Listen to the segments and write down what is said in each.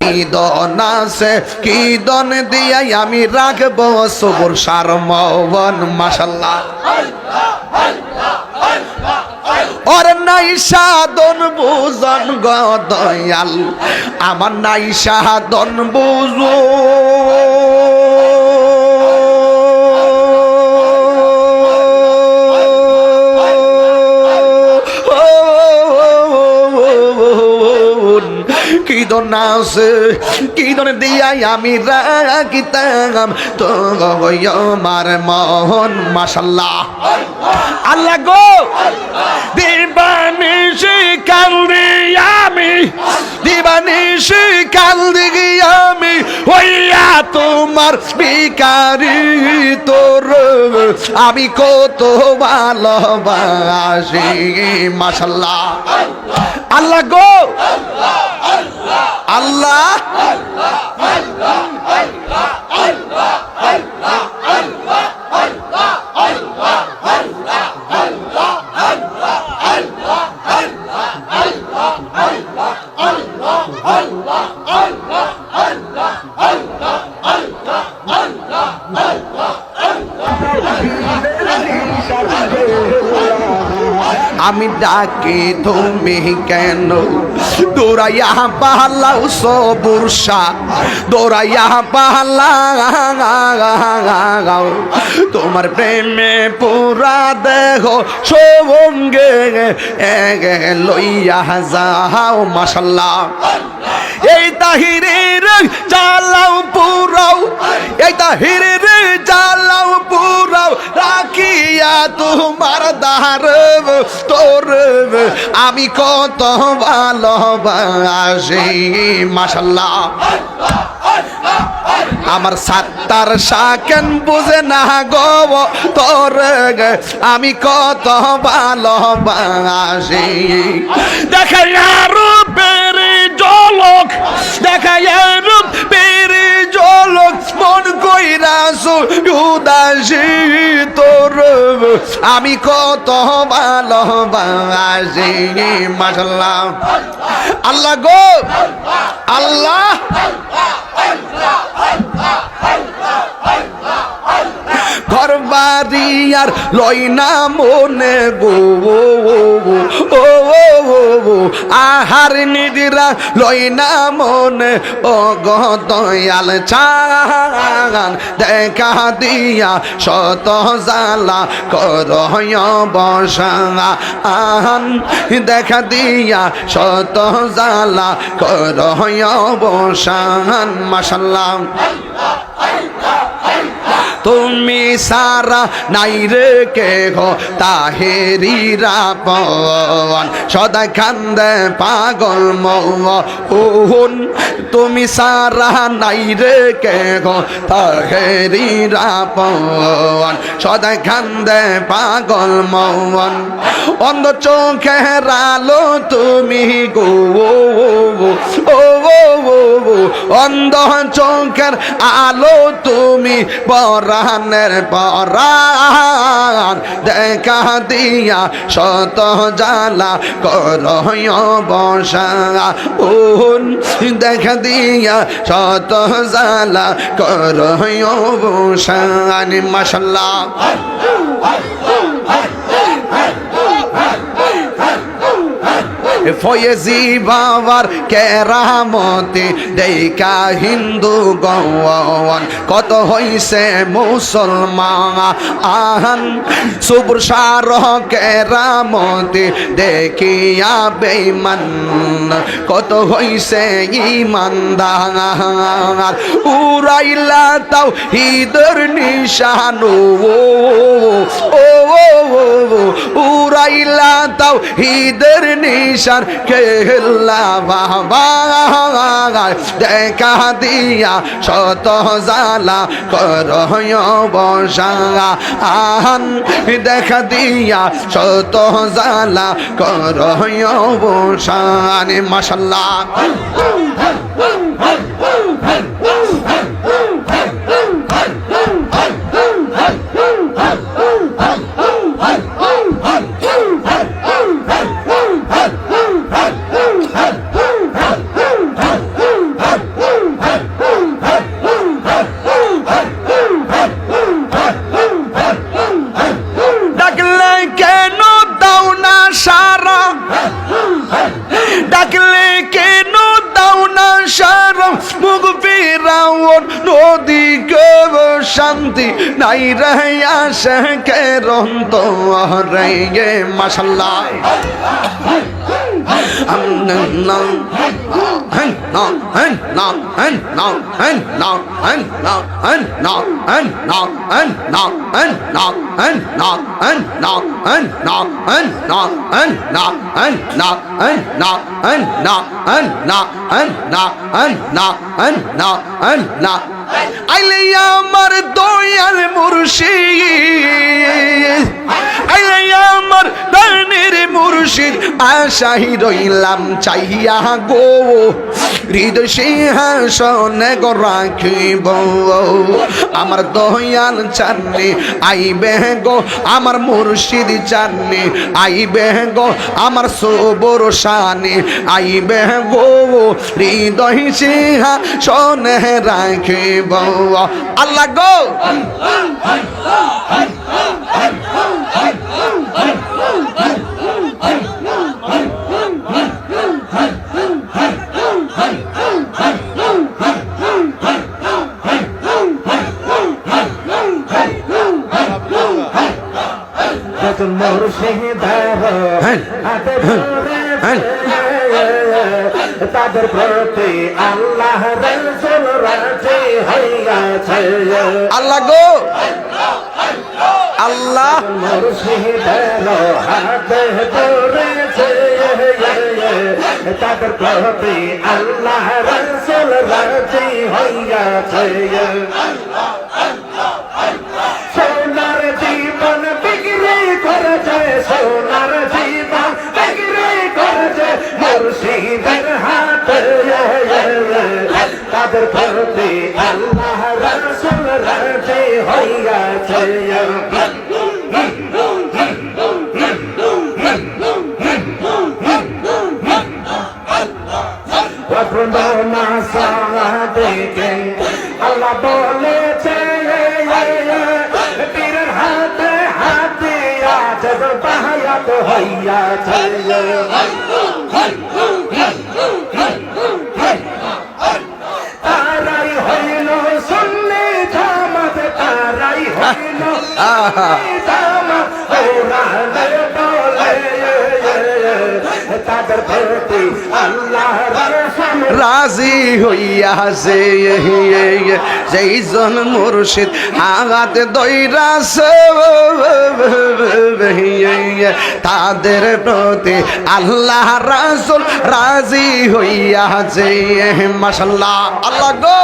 কি দন আছে? কি দন দিয়াই আমি রাখব? সবুর সার মন মাসাল্লাহ ওর নাই সাধন বুজন গদয়াল আমার নাই সাধন বুঝো আছে কি দন দিয়াই আমি রাখিতাম? তো আমার মোহন মাসাল্লাহ আল্লাহ গো! দিবানি কাল আমি। দিবানি আমি হইয়া তোমার বিকারি তোর আমি কত ভালোবাসি মাসাল্লাহ আল্লাহ গো। আল্লাহ। আমি ডাকি, তুমি কেন? দৌড়াইয়া পালাও সবুরসা দৌড়াইয়া পালাও। তোমার প্রেমে পুরা দেহ সঙ্গে লইয়া যাও মাসাল্লাহ তাহিরের জ্বালাও পুরাও। এই তাহিরের জ্বালাও পুরাও। রাখিয়া তোমার দার তোর আমি কত ভালোবাসি মাসাল্লাহ আমার সাত্তার শাকেন বুঝে না গো, তোর আমি কত ভালোবাসি। দেখা জলক দেখা রূপের জলক মন কইরাসু উদাসী তোর আমি কত ভালোবাসি মাসাল্লাহ আল্লাহ গো, আল্লাহ। ঘর বাড়ি আর লই না মনে গো। আহার নিদিরা লই না মনে ও গো দয়াল চান। দেখা দিয়া শত জালা কর বসা আহান। দেখা দিয়া শত জালা কর বসান। মাসাল্লাহ তুমি সারা নাই রে কে গো তাহেরিরা পন সদা কান্দে পাগল মোহন। তুমি সারা নাই রে কে গো তাহেরিরা পন সদা কান্দে পাগল মোহন। অন্ধ চোখের আলো তুমি গো, ও অন্ধ চোখের আলো তুমি পরাণের পরাণ দেখা দিয়া শত জালা কর বসা উন দেখা দিয়া শত জালা কর বসা মাসাল্লাহ ফয়েজি বাবার কেরামতে দেখা হিন্দু গওয়ান কত হইছে মুসলমান আহান সুবর সার কেরামতে দেখিয়া বেমান কত হইছে ইমানদার উড়াইলা তাও হিদর নিশানো ও উড়াইলা তাও হিদর নিশান খেলা, বাবা দেখা দিয়া শত জালা কর বসা আহান, দেখা দিয়া শত জালা কর বসান মাসাল্লাহ কে শান্তি নাই রে আসে কে রন্ত রে মাসাল্লাহ আইলে আমার দয়াল মুর্শিদ। আইলে আমার দানের মুর্শিদ। আশাই রইলাম চাইয়া গো। হৃদয় সিংহাসনে গো রাখিব। আমার দয়াল চাননি, আইবে গো আমার মুর্শিদ চাননি, আইবে গো আমার সবর শানে, আইবে গো হৃদয় সিংহাসনে রাখিব। আল্লাহ গো! তাদের প্রতি আল্লাহ আল্লাহ গো। আল্লাহ। তাদের প্রতি আল্লাহ রসুল রাজি হইয়াছে। সোনার জীবন করেছে সোনার জীবন বিক্রি করেছে মুর্শিদের হাতে তাদের প্রতি আল্লাহ রসুল রাজি হইয়াছে। বর্ণনা বাহায়াত হইয়াছে তারাই হইল শুনলে জামাত তারাই হইল রাজি হইয়াছে যেই জন মুর্শিদ হাত দৈরাছে তাদের প্রতি আল্লাহ রাসুল রাজি হইয়াছে মাসাল্লাহ আল্লাহ গো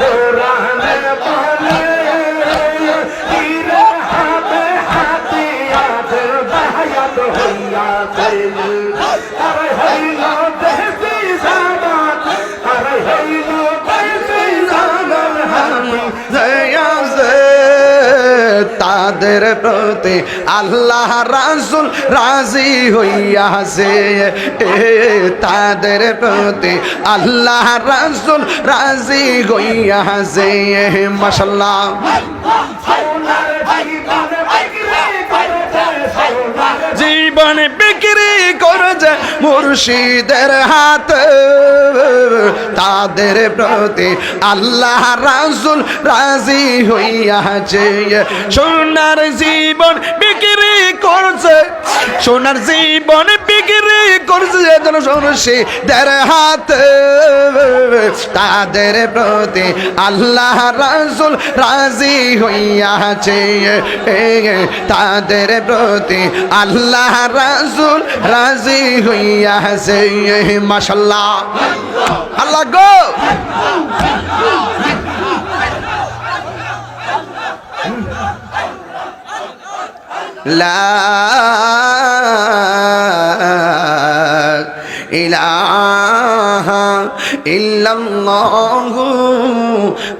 ও রাহমান তাদের প্রতি আল্লাহ রাসুল রাজি হইয়াছে তাদের প্রতি আল্লাহ রাসুল রাজি হইয়াছে মাসাল্লাহ জীবন বিক্রি করেছে মুর্শিদের হাত, তাদের প্রতি আল্লাহ রাসুল রাজি হইয়াছে সোনার জীবন বিক্রি করছে, সোনার জীবন বিক্রি করছে যেন মুর্শিদের হাত। তাদের প্রতি আল্লাহ রাসুল রাজি হইয়াছে তাদের প্রতি আল্লাহ রাসুল রাজি হইয়াছে মাসাল্লাহ আল্লাহ গো। লা ইলাহা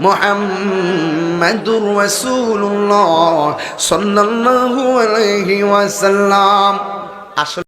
মুহাম্মাদুর রাসূলুল্লাহ সাল্লাল্লাহু আলাইহি ওয়াসাল্লাম। আসলে